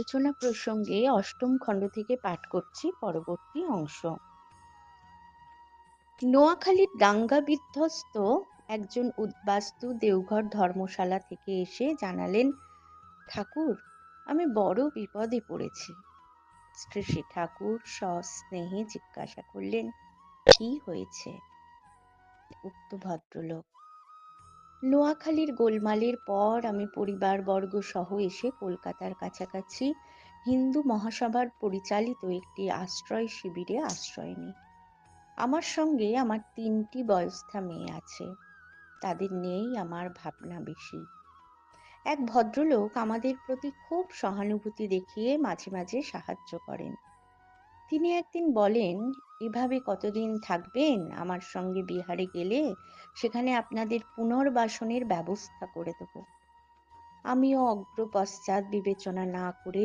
আলোচনা প্রসঙ্গে অষ্টম খণ্ড থেকে পাঠ করছি, পরবর্তী অংশ। নোয়াখালীর দাঙ্গা বিধ্বস্ত একজন উদ্বাস্তু দেওঘর ধর্মশালা থেকে এসে জানালেন, ঠাকুর, আমি বড় বিপদে পড়েছি। শ্রী ঠাকুর সস্নেহে জিজ্ঞাসা করলেন, কি হয়েছে? উক্ত ভদ্রলোক নোয়াখালীর গোলমালের পর আমি পরিবারবর্গ সহ এসে কলকাতার কাছাকাছি হিন্দু মহাসভার পরিচালিত একটি আশ্রয় শিবিরে আশ্রয় নিই। আমার সঙ্গে আমার তিনটি বয়স্থা মেয়ে আছে। তাদের নেই আমার ভাবনা বেশি। এক ভদ্রলোক আমাদের প্রতি খুব সহানুভূতি দেখিয়ে মাঝে মাঝে সাহায্য করেন। তিনি একদিন বলেন, এভাবে কতদিন থাকবেন আমার সঙ্গে বিহারে গেলে? সেখানে আপনাদের পুনর্বাসনের ব্যবস্থা করে দেব। আমিও অগ্রপশ্চাৎ বিবেচনা না করে